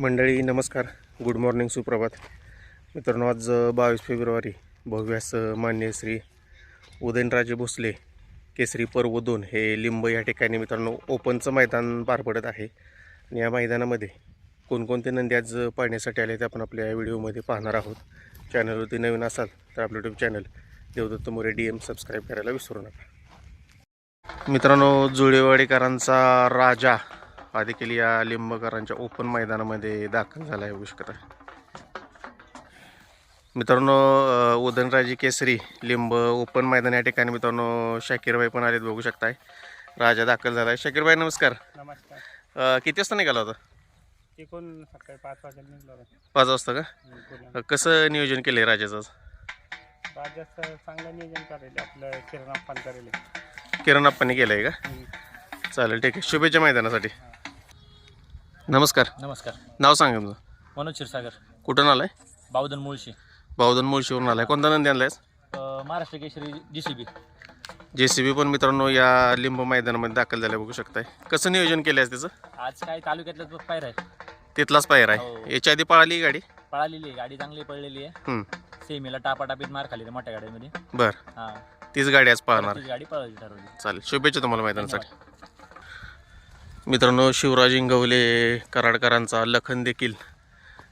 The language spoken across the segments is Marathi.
मंडळी नमस्कार. गुड मॉर्निंग सुप्रभात. मित्रांनो आज बावीस फेब्रुवारी. भव्यास मान्य श्री उदयनराजे भोसले केसरी पर्व दोन हे लिंब या ठिकाणी मित्रांनो ओपनचं मैदान पार पडत आहे. आणि या मैदानामध्ये कोणकोणते नंदी आज पाहण्यासाठी आले ते आपण आपल्या या व्हिडिओमध्ये पाहणार आहोत. चॅनलवरती नवीन असाल तर आपलं YouTube channel Devdatta More D M subscribe करायला विसरू नका. मित्रांनो जुळेवाडीकरांचा राजा देखील या लिंबकरांच्या ओपन मैदानामध्ये दाखल झाला आहे शकता मित्रांनो अ, उदयनराजे केसरी लिंब ओपन मैदान या ठिकाणी मित्रांनो शाकीरबाई पण आलेत बघू शकताय. राजा दाखल झाला आहे शाकीरबाई नमस्कार. नमस्कार. किती वाजता निघाला होता? तिकून सकाळी पाच वाजता निघलो होतो. पाच वाजता का? कसं नियोजन केलं आहे राजाचं चांगलं नियोजन करेल आपलं किराणा अप्पांनी केलं आहे का? चालेल ठीक आहे. शुभेच्छा मैदानासाठी. नमस्कार. नमस्कार. नाव सांगा तुमचं. मनोज क्षीरसागर. कुठून आलाय? बावधन मुळशी. बावधन मुळशीवरून आलाय. कोणता नंदी आणलाय अ, महाराष्ट्र केसरी जी C B J C B पण मित्रांनो या लिंब मैदानामध्ये दाखल झाले बघू शकताय. कसं नियोजन केलं आहे त्याचं? आज काय तालुक्यातलं पायर आहे. तिथलाच पायर आहे. हो. याच्या आधी पळाली ही गाडी? पळालेली आहे. गाडी चांगली पळलेली आहे. सेमीला टापाटापीत मार खाली मोठ्या गाडीमध्ये. बर. हा. तीच गाडी आज पळणार. तीच गाडी पळायची ठरवली. चालेल. शुभेच्छा तुम्हाला मैदानासाठी. मित्रांनो शिवराज इंगवले कराडकरांचा लखन देखील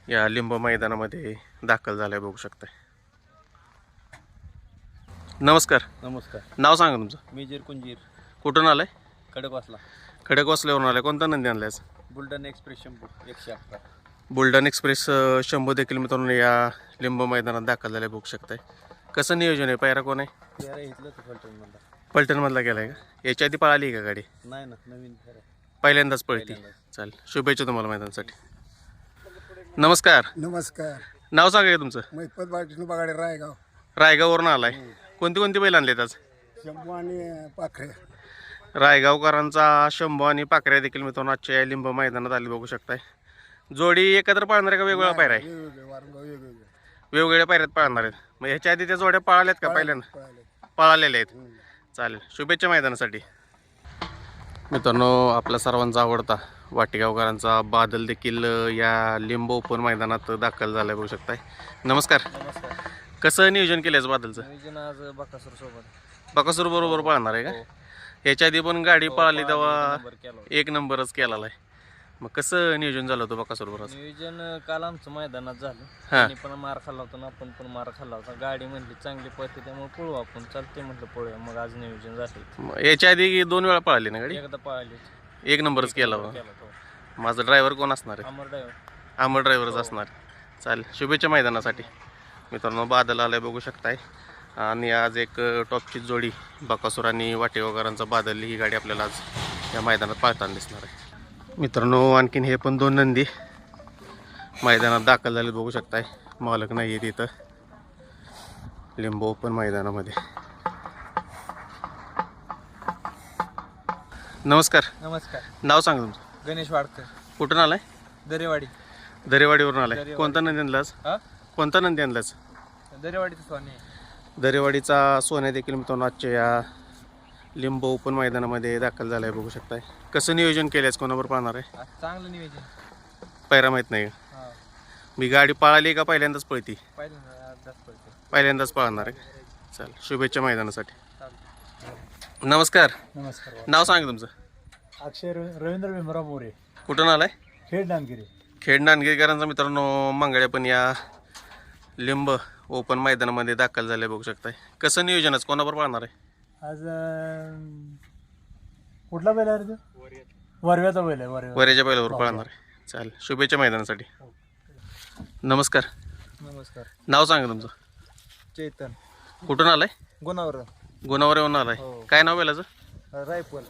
या लिंब मैदानामध्ये दाखल झालाय बघू शकताय. नमस्कार. नमस्कार. नाव सांगा तुमचं. मी कुंजीर. कुठून आलाय? कडक वाचला खडक वासल्यावरून आलाय. कोणता नंदी आणलाय? बुलढाणा एक्सप्रेस शंभू एकशे अकरा. बुलढाणा एक्सप्रेस शंभू देखील मित्रांनो या लिंब मैदानात दाखल झाले बघू शकताय. कसं नियोजन आहे? पायरा कोण आहे? पलटणमधला गेलाय का? याच्या आधी पळाली का गाडी? नाही ना नवीन पहिल्यांदाच पळती. चालेल. शुभेच्छा तुम्हाला मैदानासाठी. नमस्कार. नमस्कार. नाव सांगा की तुमचं? मैपत बाटीनं बघाडे रायगाव. रायगाववरून आलाय. कोणती कोणती बैल आणलेत आज? शंभू आणि पाखरे. रायगावकरांचा शंभू आणि पाकऱ्या देखील मित्रांनो आजच्या लिंब मैदानात आले बघू शकताय. जोडी एकत्र पाळणार आहे का वेगवेगळा पायरा आहे वेगवेगळ्या पायऱ्यात पाळणार आहेत. मग ह्याच्या आधी त्या जोड्या पळाल्यात का पहिल्यांदा? पळाले पळालेल्या आहेत. चालेल. शुभेच्छा मैदानासाठी. मित्रांनो आपल्या सर्वांचा आवडता वाटेगावकरांचा बादल देखील या लिंब ओपन मैदानात दाखल झालाय बघू शकताय. नमस्कार. नमस्कार. कसं नियोजन केलं बादलचं? नियोजन आज बकासूर सोबत. बकासूर बरोबर पळणार आहे का? ह्याच्या आधी पण गाडी पळाली तेव्हा केला एक नंबरच केलेला आहे मग कसं नियोजन झालं होतं बकासूर बरोबर नियोजन काल आमचं मैदानात झालं. हा. त्यांनी पण मार खाल्ला होता ना आपण पण मार खाल्ला होता. गाडी म्हणली चांगली पळते त्यामुळे पळू आपण. चालते म्हटलं पळूया. मग आज नियोजन झालं मग याच्या आधी दोन वेळा पळाली ना गाडी? एकदा पळाली. एक नंबरच केला बा. केला तो. माझा ड्रायव्हर कोण असणार आहे? अमर ड्रायव्हर. अमर ड्रायव्हरच असणार. चालेल शुभेच्छा मैदानासाठी. मित्रांनो बादल आलाय बघू शकताय. आणि आज एक अ, टॉपची जोडी बकासूर आणि वाटेगावकरांचा बादल ही गाडी आपल्याला आज या मैदानात पाळताना दिसणार आहे. मित्रांनो आणखीन हे पण दोन नंदी मैदानात दाखल झाले बघू शकताय. मालक नाही आहे तिथं लिंबू ओपन मैदानामध्ये. नमस्कार. नमस्कार. नाव सांगा तुमचं. गणेश वाडकर. कुठून आलाय? दरेवाडी. दरेवाडीवरून आलाय. दरेवाडी. कोणता नंदी आणलाच हा? कोणता नंदी आणलाच दरेवाडीचं स्वानी दरेवाडीचा सोन्या देखील मित्रांनो आजच्या या लिंब ओपन मैदानामध्ये दाखल झालाय बघू शकताय. कसं नियोजन केलंयस? कोणावर पाहणार आहे? आज चांगलं नियोजन. पैरा माहीत नाही हा. मी गाडी पळाली का पहिल्यांदाच पळती? पडतो पहिल्यांदाच पळणार आहे चाल शुभेच्छा मैदानासाठी. चालतं नमस्कार. नमस्कार नाव सांग तुमचं. अक्षय रवींद्र भीमराव मोरे. कुठून आलाय? खेड डांगिरे खेड नांदगीरकरांचा मित्रांनो मंगळ्या पण या लिंब ओपन मैदानामध्ये दाखल झाले बघू शकताय. कसं नियोजनच कोणावर पळणार आहे? आज कुठला बैल आहे रे वरव्याचा बैल आहे वरव्या वरेच्या बैलावर पळणार आहे. चालेल. शुभेच्छा मैदानासाठी. नमस्कार. नमस्कार. नाव सांगा तुमचं. चेतन. कुठून आलाय? गुणावर गुणावरेहून आलाय. हो. काय नाव बैलाचं? रायफल.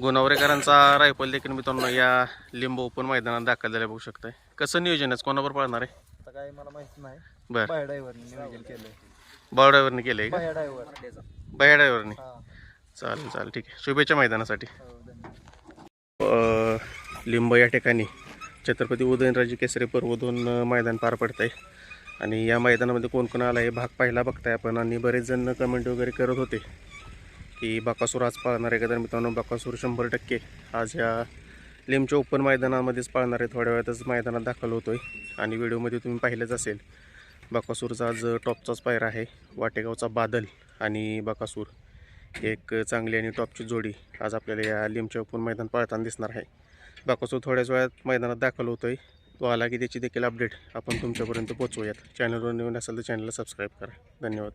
गुणावरेकरांचा रायफल देखील मित्रांनो या लिंब ओपन मैदानात दाखल झाले बघू शकताय. कसं नियोजन आहे? कोणावर पळणार आहे? आता काय मला माहिती नाही. बरं. बाया ड्रायव्हरने नियोजन केलंय. बाळ ड्रायव्हरने केलंय का? बाया ड्रायव्हर बाया ड्रायव्हरने चालेल चालेल ठीक आहे. शुभेच्छा मैदानासाठी. हो. अ, लिंब या ठिकाणी छत्रपती उदयनराजे केसरी पर्व दोन अ, मैदान पार पडत आहे आणि या मैदानामध्ये कोण कोण आला आहे भाग पाहिला बघताय आपण. आणि बरेच जण कमेंट वगैरे करत होते की बकासूर आज पाळणार आहे का? तर मित्रांनो बकासूर शंभर टक्के आज या लिमच्या ओपन मैदानामध्येच पाळणार आहे. थोड्या वेळातच मैदानात दाखल होतोय. आणि व्हिडिओमध्ये तुम्ही पाहिलंच असेल. बकासूरचा आज टॉपचाच पायरा आहे. वाटेगावचा बादल आणि बकासूर एक चांगली आणि टॉपची जोडी आज आपल्याला या लिमच्यापून मैदान पाळताना दिसणार आहे. बकासूर थोड्याच वेळात मैदानात दाखल होतोय. तो आला की त्याची देखील अपडेट आपण तुमच्यापर्यंत पोहोचवूयात. चॅनलवर नवीन असेल तर चॅनलला सबस्क्राईब करा. धन्यवाद.